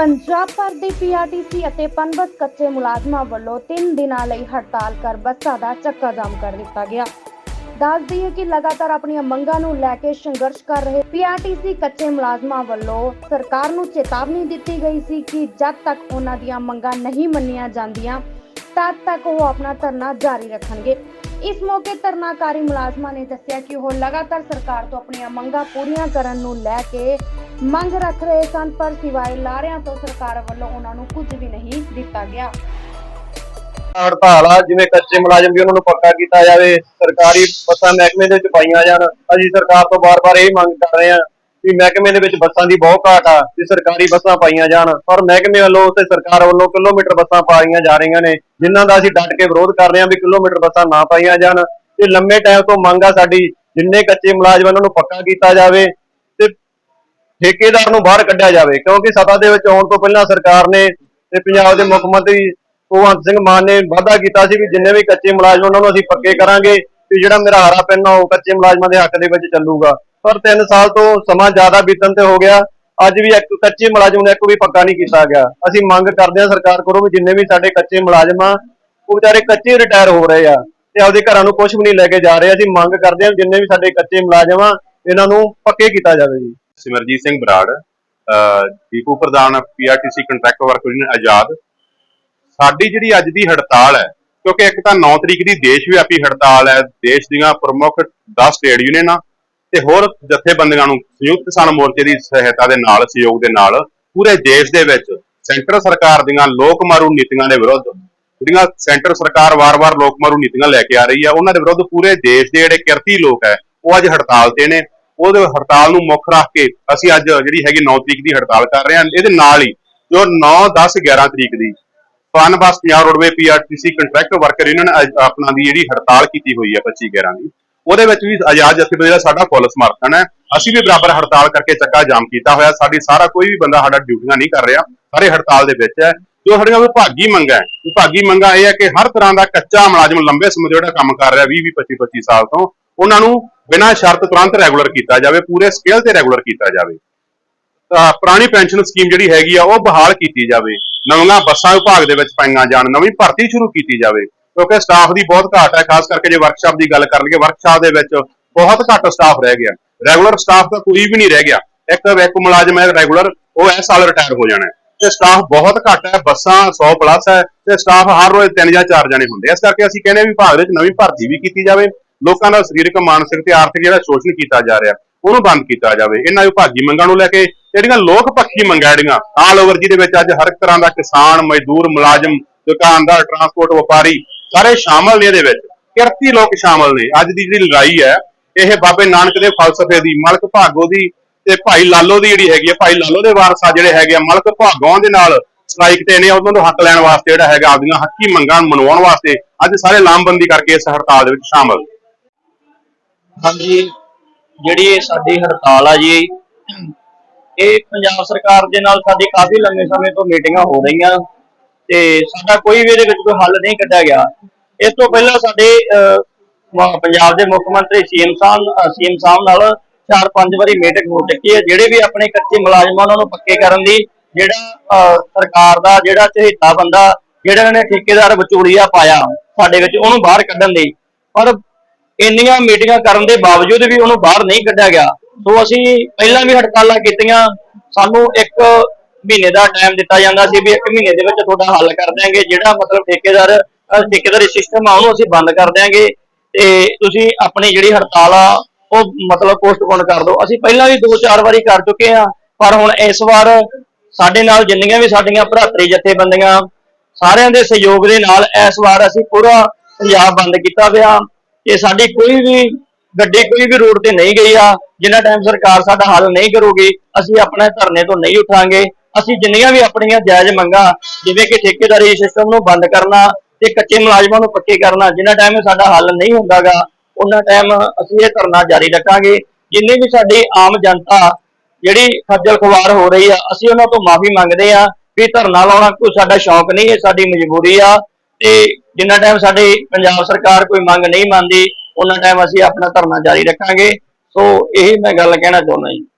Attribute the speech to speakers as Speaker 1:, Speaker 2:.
Speaker 1: ਪੰਜਾਬ ਭਰ ਦੇ ਪੀਆਰਟੀਸੀ ਅਤੇ ਪਨਬਸ ਕੱਚੇ ਮੁਲਾਜ਼ਮਾਂ ਵੱਲੋਂ 3 ਦਿਨਾਂ ਲਈ ਹੜਤਾਲ ਕਰ ਬੱਸਾਂ ਦਾ ਚੱਕਾ ਜਾਮ ਕਰ ਦਿੱਤਾ ਗਿਆ। ਦੱਸ ਦਈਏ ਕਿ ਲਗਾਤਾਰ ਆਪਣੀਆਂ ਮੰਗਾਂ ਨੂੰ ਲੈ ਕੇ ਸੰਘਰਸ਼ ਕਰ ਰਹੇ ਪੀਆਰਟੀਸੀ ਕੱਚੇ ਮੁਲਾਜ਼ਮਾਂ ਵੱਲੋਂ ਸਰਕਾਰ ਨੂੰ ਚੇਤਾਵਨੀ ਦਿੱਤੀ ਗਈ ਸੀ ਕਿ ਜਦ ਤੱਕ ਉਹਨਾਂ ਦੀਆਂ ਮੰਗਾਂ ਨਹੀਂ ਮੰਨੀਆਂ ਜਾਂਦੀਆਂ, ਤਦ ਤੱਕ ਉਹ ਆਪਣਾ ਧਰਨਾ ਜਾਰੀ ਰੱਖਣਗੇ। ਇਸ ਮੌਕੇ ਧਰਨਾਕਾਰੀ ਮੁਲਾਜ਼ਮਾਂ ਨੇ ਦੱਸਿਆ ਕਿ ਉਹ ਲਗਾਤਾਰ ਸਰਕਾਰ ਤੋਂ ਆਪਣੀਆਂ ਮੰਗਾਂ ਪੂਰੀਆਂ ਕਰਨ ਨੂੰ ਲੈ ਕੇ ਮੰਗ ਰੱਖ ਰਹੇ ਸਨ, ਪਰ ਸਿਵਾਏ ਲਾਰਿਆਂ ਤੋਂ ਸਰਕਾਰ ਵੱਲੋਂ ਉਹਨਾਂ ਨੂੰ ਕੁਝ ਵੀ ਨਹੀਂ ਦਿੱਤਾ ਗਿਆ।
Speaker 2: ਹੜਤਾਲ ਆ, ਜਿਵੇਂ ਕੱਚੇ ਮੁਲਾਜ਼ਮ ਵੀ ਉਹਨਾਂ ਨੂੰ ਪੱਕਾ ਕੀਤਾ ਜਾਵੇ, ਸਰਕਾਰੀ ਬੱਸਾਂ ਮਹਿਕਮੇ ਦੇ ਵਿੱਚ ਪਾਈਆਂ ਜਾਣ। ਅਸੀਂ ਸਰਕਾਰ ਤੋਂ ਬਾਰ-ਬਾਰ ਇਹ ਮੰਗ ਕਰ ਰਹੇ ਹਾਂ ਵੀ ਮਹਿਕਮੇ ਦੇ ਵਿੱਚ ਬੱਸਾਂ ਦੀ ਬਹੁਤ ਘਾਟ ਆ ਵੀ ਸਰਕਾਰੀ ਬੱਸਾਂ ਪਾਈਆਂ ਜਾਣ। ਪਰ ਮਹਿਕਮੇ ਵੱਲੋਂ ਤੇ ਸਰਕਾਰ ਵੱਲੋਂ ਕਿਲੋਮੀਟਰ ਬੱਸਾਂ ਪਾਈਆਂ ਜਾ ਰਹੀਆਂ ਨੇ, ਜਿਨ੍ਹਾਂ ਦਾ ਅਸੀਂ ਡਟ ਕੇ ਵਿਰੋਧ ਕਰ ਰਹੇ ਹਾਂ ਵੀ ਕਿਲੋਮੀਟਰ ਬੱਸਾਂ ਨਾ ਪਾਈਆਂ ਜਾਣ। ਤੇ ਲੰਮੇ ਟਾਈਮ ਤੋਂ ਮੰਗ ਆ ਸਾਡੀ, ਜਿੰਨੇ ਕੱਚੇ ਮੁਲਾਜ਼ਮ ਉਹਨਾਂ ਨੂੰ ਪੱਕਾ ਕੀਤਾ ਜਾਵੇ। ਠੇਕੇਦਾਰ ਨੂੰ ਬਾਹਰ ਕੱਢਿਆ ਜਾਵੇ, ਕਿਉਂਕਿ ਸੱਤਾ ਦੇ ਵਿੱਚ ਆਉਣ ਤੋਂ ਪਹਿਲਾਂ ਸਰਕਾਰ ਨੇ ਤੇ ਪੰਜਾਬ ਦੇ ਮੁੱਖ ਮੰਤਰੀ ਭਗਵੰਤ ਸਿੰਘ ਮਾਨ ਨੇ ਵਾਅਦਾ ਕੀਤਾ ਸੀ ਵੀ ਜਿੰਨੇ ਵੀ ਕੱਚੇ ਮੁਲਾਜ਼ਮ ਉਹਨਾਂ ਨੂੰ ਅਸੀਂ ਪੱਕੇ ਕਰਾਂਗੇ ਵੀ ਜਿਹੜਾ ਮੇਰਾ ਹਰਾ ਪੈਨ ਆ, ਉਹ ਕੱਚੇ ਮੁਲਾਜ਼ਮਾਂ ਦੇ ਹੱਕ ਦੇ ਵਿੱਚ ਚੱਲੂਗਾ। ਪਰ 3 ਸਾਲ ਤੋਂ ਸਮਾਂ ਜ਼ਿਆਦਾ ਬੀਤਣ ਤੇ ਹੋ ਗਿਆ। ਅੱਜ ਵੀ ਇੱਕ ਕੱਚੇ ਮੁਲਾਜ਼ਮ ਨੂੰ ਇੱਕ ਵੀ ਪੱਕਾ ਨਹੀਂ ਕੀਤਾ ਗਿਆ। ਅਸੀਂ ਮੰਗ ਕਰਦੇ ਹਾਂ ਸਰਕਾਰ ਕੋਲੋਂ ਵੀ ਜਿੰਨੇ ਵੀ ਸਾਡੇ ਕੱਚੇ ਮੁਲਾਜ਼ਮ ਆ, ਉਹ ਵਿਚਾਰੇ ਕੱਚੇ ਰਿਟਾਇਰ ਹੋ ਰਹੇ ਆ ਤੇ ਆਪਦੇ ਘਰਾਂ ਨੂੰ ਕੁਝ ਵੀ ਨਹੀਂ ਲੈ ਕੇ ਜਾ ਰਹੇ। ਅਸੀਂ ਮੰਗ ਕਰਦੇ ਹਾਂ ਜਿੰਨੇ ਵੀ ਸਾਡੇ ਕੱਚੇ ਮੁਲਾਜ਼ਮ ਆ, ਇਹਨਾਂ ਨੂੰ ਪੱਕੇ ਕੀਤਾ ਜਾਵੇ ਜੀ।
Speaker 3: ਸਿਮਰਜੀਤ ਸਿੰਘ ਬਰਾੜ, ਅਹ ਪ੍ਰਧਾਨ PRTC contract worker union Azad. ਸਾਡੀ ਜਿਹੜੀ ਅੱਜ ਦੀ ਹੜਤਾਲ ਹੈ, ਕਿਉਂਕਿ ਇੱਕ ਤਾਂ 9 ਤਰੀਕ ਦੀ ਦੇਸ਼ ਵਿਆਪੀ ਹੜਤਾਲ ਹੈ, ਦੇਸ਼ ਦੀਆਂ ਪ੍ਰਮੁੱਖ 10 ਟ੍ਰੇਡ ਯੂਨੀਅਨਾਂ ਤੇ ਹੋਰ ਜਥੇਬੰਦੀਆਂ ਨੂੰ ਸੰਯੁਕਤ ਕਿਸਾਨ ਮੋਰਚੇ ਦੀ ਸਹਾਇਤਾ ਦੇ ਨਾਲ, ਸਹਿਯੋਗ ਦੇ ਨਾਲ, ਪੂਰੇ ਦੇਸ਼ ਦੇ ਵਿੱਚ ਸੈਂਟਰ ਸਰਕਾਰ ਦੀਆਂ ਲੋਕ ਮਾਰੂ ਨੀਤੀਆਂ ਦੇ ਵਿਰੁੱਧ, ਜਿਹੜੀਆਂ ਸੈਂਟਰ ਸਰਕਾਰ ਵਾਰ-ਵਾਰ ਲੋਕ ਮਾਰੂ ਨੀਤੀਆਂ ਲੈ ਕੇ ਆ ਰਹੀ ਹੈ ਉਹਨਾਂ ਦੇ ਵਿਰੁੱਧ ਪੂਰੇ ਦੇਸ਼ ਦੇ ਜਿਹੜੇ ਕਿਰਤੀ ਲੋਕ ਹੈ, ਉਹ ਅੱਜ ਹੜਤਾਲ ਤੇ ਨੇ। ਉਹਦੇ ਹੜਤਾਲ ਨੂੰ ਮੁੱਖ ਰੱਖ ਕੇ ਅਸੀਂ ਅੱਜ ਜਿਹੜੀ ਹੈਗੀ 9 ਤਰੀਕ ਦੀ ਹੜਤਾਲ ਕਰ ਰਹੇ ਹਾਂ। ਇਹਦੇ ਨਾਲ ਹੀ ਜੋ 9 10 11 ਤਰੀਕ ਦੀ ਪਨ bus Punjab roadway PRTC contract worker ਇਹਨਾਂ ਨੇ ਆਪਣਾ ਦੀ ਜਿਹੜੀ ਹੜਤਾਲ ਕੀਤੀ ਹੋਈ ਹੈ 25 11 ਦੀ। ਉਹਦੇ ਵਿੱਚ ਵੀ ਆਜ਼ਾਦ ਜਥੇਬੰਦੀ ਦਾ ਸਾਡਾ ਫੁੱਲ ਸਮਰਥਨ ਹੈ। ਅਸੀਂ ਵੀ ਬਰਾਬਰ ਹੜਤਾਲ ਕਰਕੇ ਚੱਕਾ ਜਾਮ ਕੀਤਾ ਹੋਇਆ। ਸਾਡੀ ਸਾਰਾ ਕੋਈ ਵੀ ਬੰਦਾ ਸਾਡਾ ਡਿਊਟੀਆਂ ਨਹੀਂ ਕਰ ਰਿਹਾ। ਸਾਰੇ ਹੜਤਾਲ ਦੇ ਵਿੱਚ ਹੈ। ਜੋ ਸਾਡੀਆਂ ਵਿਭਾਗੀ ਮੰਗਾਂ ਹੈ, ਵਿਭਾਗੀ ਮੰਗਾਂ ਇਹ ਹੈ ਕਿ ਹਰ ਤਰ੍ਹਾਂ ਦਾ ਕੱਚਾ, ਮੁਲਾਜ਼ਮ ਲੰਬੇ ਸਮੇਂ ਤੋਂ ਜਿਹੜਾ ਕੰਮ ਕਰ ਰਿਹਾ 20 20 25 25 ਸਾਲ ਤੋਂ ਉਹਨਾਂ ਨੂੰ ਬਿਨਾਂ ਸ਼ਰਤ ਤੁਰੰਤ ਰੈਗੂਲਰ ਕੀਤਾ ਜਾਵੇ, ਪੂਰੇ ਸਕੇਲ ਤੇ ਰੈਗੂਲਰ ਕੀਤਾ ਜਾਵੇ। ਤਾਂ ਪੁਰਾਣੀ ਪੈਨਸ਼ਨ ਸਕੀਮ ਜਿਹੜੀ ਹੈਗੀ ਆ, ਉਹ ਬਹਾਲ ਕੀਤੀ ਜਾਵੇ। ਨਵੀਆਂ ਬੱਸਾਂ ਵਿਭਾਗ ਦੇ ਵਿੱਚ ਪਾਈਆਂ ਜਾਣ, ਨਵੀਂ ਭਰਤੀ ਸ਼ੁਰੂ ਕੀਤੀ ਜਾਵੇ। ਕਿਉਂਕਿ ਸਟਾਫ ਦੀ ਬਹੁਤ ਘਾਟ ਹੈ, ਖਾਸ ਕਰਕੇ ਜੇ ਵਰਕਸ਼ਾਪ ਦੀ ਗੱਲ ਕਰ ਲਈਏ ਵਰਕਸ਼ਾਪ ਦੇ ਵਿੱਚ ਬਹੁਤ ਘੱਟ ਸਟਾਫ ਰਹਿ ਗਿਆ। ਰੈਗੂਲਰ ਸਟਾਫ ਤਾਂ ਕੋਈ ਵੀ ਨਹੀਂ ਰਹਿ ਗਿਆ। ਇੱਕ ਇੱਕ ਮੁਲਾਜ਼ਮ ਹੈ ਰੈਗੂਲਰ ਉਹ ਇਸ ਸਾਲ ਰਿਟਾਇਰ ਹੋ ਜਾਣਾ ਤੇ ਸਟਾਫ ਬਹੁਤ ਘੱਟ ਹੈ, ਬੱਸਾਂ 100 ਪਲੱਸ ਹੈ, ਤੇ ਸਟਾਫ ਹਰ ਰੋਜ਼ ਤਿੰਨ ਜਾਂ ਚਾਰ ਜਣੇ ਹੁੰਦੇ ਇਸ ਕਰਕੇ ਅਸੀਂ ਕਹਿੰਦੇ ਵੀ ਵਿਭਾਗ ਦੇ ਵਿੱਚ ਨਵੀਂ ਭਰਤੀ ਵੀ ਕੀਤੀ ਜਾਵੇ। ਲੋਕਾਂ ਦਾ ਸਰੀਰਕ, ਮਾਨਸਿਕ ਤੇ ਆਰਥਿਕ ਜਿਹੜਾ ਸ਼ੋਸ਼ਣ ਕੀਤਾ ਜਾ ਰਿਹਾ, ਉਹਨੂੰ ਬੰਦ ਕੀਤਾ ਜਾਵੇ। ਇਹਨਾਂ ਵਿਭਾਗੀ ਮੰਗਾਂ ਨੂੰ ਲੈ ਕੇ ਜਿਹੜੀਆਂ ਲੋਕ ਪੱਖੀ ਮੰਗਾਂ ਜਿਹੜੀਆਂ ਆਲ ਓਵਰ ਜਿਹਦੇ ਵਿੱਚ ਅੱਜ ਹਰ ਇੱਕ ਤਰ੍ਹਾਂ ਦਾ ਕਿਸਾਨ, ਮਜ਼ਦੂਰ, ਮੁਲਾਜ਼ਮ, ਦੁਕਾਨਦਾਰ ਟਰਾਂਸਪੋਰਟ ਵਪਾਰੀ ਸਾਰੇ ਸ਼ਾਮਲ ਨੇ ਇਹਦੇ ਵਿੱਚ। ਕਿਰਤੀ ਲੋਕ ਸ਼ਾਮਲ ਨੇ। ਅੱਜ ਦੀ ਜਿਹੜੀ ਲੜਾਈ ਹੈ, ਇਹ ਬਾਬੇ ਨਾਨਕ ਦੇ ਫਲਸਫੇ ਦੀ, ਮਲਕ ਭਾਗੋ ਦੀ ਤੇ ਭਾਈ ਲਾਲੋ ਦੀ ਜਿਹੜੀ ਹੈਗੀ ਹੈ, ਭਾਈ ਲਾਲੋ ਦੇ ਵਾਰਸਾ ਜਿਹੜੇ ਹੈਗੇ ਆ, ਮਲਕ ਭਾਗੋਂ ਦੇ ਨਾਲ ਸਟ੍ਰਾਈਕ ਤੇ ਨੇ, ਉਹਨਾਂ ਨੂੰ ਹੱਕ ਲੈਣ ਵਾਸਤੇ ਜਿਹੜਾ ਹੈਗਾ ਆਪਦੀਆਂ ਹੱਕੀ ਮੰਗਾਂ ਮਨਵਾਉਣ ਵਾਸਤੇ ਅੱਜ ਸਾਰੇ ਲਾਮਬੰਦੀ ਕਰਕੇ ਇਸ ਹੜਤਾਲ ਦੇ ਵਿੱਚ ਸ਼ਾਮਲ
Speaker 4: ਹਾਂਜੀ, ਜਿਹੜੀ ਸਾਡੀ ਹੜਤਾਲ ਆ ਜੀ, ਇਹ ਪੰਜਾਬ ਸਰਕਾਰ ਦੇ ਨਾਲ ਸਾਡੀ ਕਾਫੀ ਲੰਮੇ ਸਮੇਂ ਤੋਂ ਮੀਟਿੰਗਾਂ ਹੋ ਰਹੀਆਂ ਤੇ ਸਾਡਾ ਕੋਈ ਵੀ ਇਹਦੇ ਵਿੱਚ ਕੋਈ ਹੱਲ ਨਹੀਂ ਕੱਢਿਆ ਗਿਆ। ਇਸ ਤੋਂ ਪਹਿਲਾਂ ਸਾਡੇ ਪੰਜਾਬ ਦੇ ਮੁੱਖ ਮੰਤਰੀ ਸੀਐਮ ਸਾਹਿਬ ਸੀਐਮ ਸਾਹਿਬ ਨਾਲ ਚਾਰ ਪੰਜ ਵਾਰੀ ਮੀਟਿੰਗ ਹੋ ਚੁੱਕੀ ਹੈ, ਜਿਹੜੇ ਵੀ ਆਪਣੇ ਕੱਚੇ ਮੁਲਾਜ਼ਮਾਂ ਉਹਨਾਂ ਨੂੰ ਪੱਕੇ ਕਰਨ ਦੀ ਜਿਹੜਾ ਸਰਕਾਰ ਦਾ, ਜਿਹੜਾ ਚਹੇਤਾ ਬੰਦਾ, ਜਿਹੜਾ ਨੇ ਠੇਕੇਦਾਰ ਵਿਚੋਲੀਆ ਪਾਇਆ ਸਾਡੇ ਵਿੱਚ, ਉਹਨੂੰ ਬਾਹਰ ਕੱਢਣ ਲਈ। ਪਰ ਇੰਨੀਆਂ ਮੀਟਿੰਗਾਂ ਕਰਨ ਦੇ ਬਾਵਜੂਦ ਵੀ ਉਹਨੂੰ ਬਾਹਰ ਨਹੀਂ ਕੱਢਿਆ ਗਿਆ। ਸੋ ਅਸੀਂ ਪਹਿਲਾਂ ਵੀ ਹੜਤਾਲਾਂ ਕੀਤੀਆਂ, ਸਾਨੂੰ ਇੱਕ ਮਹੀਨੇ ਦਾ ਟਾਈਮ ਦਿੱਤਾ ਜਾਂਦਾ ਸੀ ਵੀ ਇੱਕ ਮਹੀਨੇ ਦੇ ਵਿੱਚ ਤੁਹਾਡਾ ਹੱਲ ਕਰ ਦਿਆਂਗੇ। ਜਿਹੜਾ ਮਤਲਬ ਠੇਕੇਦਾਰ ਠੇਕੇਦਾਰੀ ਸਿਸਟਮ ਆ, ਉਹਨੂੰ ਅਸੀਂ ਬੰਦ ਕਰ ਦਿਆਂਗੇ। ਤੇ ਤੁਸੀਂ ਆਪਣੀ ਜਿਹੜੀ ਹੜਤਾਲ ਆ, ਉਹ ਮਤਲਬ ਪੋਸਟਪੋਨ ਕਰ ਦਿਓ। ਅਸੀਂ ਪਹਿਲਾਂ ਵੀ ਦੋ ਚਾਰ ਵਾਰੀ ਕਰ ਚੁੱਕੇ ਆ ਪਰ ਹੁਣ ਇਸ ਵਾਰ ਸਾਡੇ ਨਾਲ ਜਿੰਨੀਆਂ ਵੀ ਸਾਡੀਆਂ ਭਰਾਤਰੀ ਜਥੇਬੰਦੀਆਂ, ਸਾਰਿਆਂ ਦੇ ਸਹਿਯੋਗ ਦੇ ਨਾਲ ਇਸ ਵਾਰ ਅਸੀਂ ਪੂਰਾ ਪੰਜਾਬ ਬੰਦ ਕੀਤਾ ਪਿਆ। ਤੇ ਸਾਡੀ ਕੋਈ ਵੀ ਗੱਡੀ ਕੋਈ ਵੀ ਰੋਡ ਤੇ ਨਹੀਂ ਗਈ ਆ, ਜਿੰਨਾ ਟਾਈਮ ਸਰਕਾਰ ਸਾਡਾ ਹੱਲ ਨਹੀਂ ਕਰੂਗੀ, ਅਸੀਂ ਆਪਣੇ ਧਰਨੇ ਤੋਂ ਨਹੀਂ ਉਠਾਂਗੇ। ਅਸੀਂ ਜਿੰਨੀਆਂ ਵੀ ਆਪਣੀਆਂ ਜਾਇਜ਼ ਮੰਗਾਂ, ਜਿਵੇਂ ਕਿ ਠੇਕੇਦਾਰੀ ਸਿਸਟਮ ਨੂੰ ਬੰਦ ਕਰਨਾ ਤੇ ਕੱਚੇ ਮੁਲਾਜ਼ਮਾਂ ਨੂੰ ਪੱਕੇ ਕਰਨਾ, ਜਿੰਨਾ ਟਾਈਮ ਸਾਡਾ ਹੱਲ ਨਹੀਂ ਹੁੰਦਾਗਾ ਉਹਨਾਂ ਟਾਈਮ ਅਸੀਂ ਇਹ ਧਰਨਾ ਜਾਰੀ ਰੱਖਾਂਗੇ। ਜਿੰਨੀ ਵੀ ਸਾਡੀ ਆਮ ਜਨਤਾ ਜਿਹੜੀ ਖੱਜਲ ਖੁਆਰ ਹੋ ਰਹੀ ਆ, ਅਸੀਂ ਉਹਨਾਂ ਤੋਂ ਮਾਫੀ ਮੰਗਦੇ ਆ ਵੀ ਧਰਨਾ ਲਾਉਣਾ ਕੋਈ ਸਾਡਾ ਸ਼ੌਕ ਨਹੀਂ, ਇਹ ਸਾਡੀ ਮਜਬੂਰੀ ਆ। ਤੇ ਜਿੰਨਾ ਟਾਈਮ ਸਾਡੀ ਪੰਜਾਬ ਸਰਕਾਰ ਕੋਈ ਮੰਗ ਨਹੀਂ ਮੰਨਦੀ, ਉਹਨਾਂ ਟਾਈਮ ਅਸੀਂ ਆਪਣਾ ਧਰਨਾ ਜਾਰੀ ਰੱਖਾਂਗੇ। ਸੋ ਇਹ ਮੈਂ ਗੱਲ ਕਹਿਣਾ ਚਾਹੁੰਦਾ ਜੀ।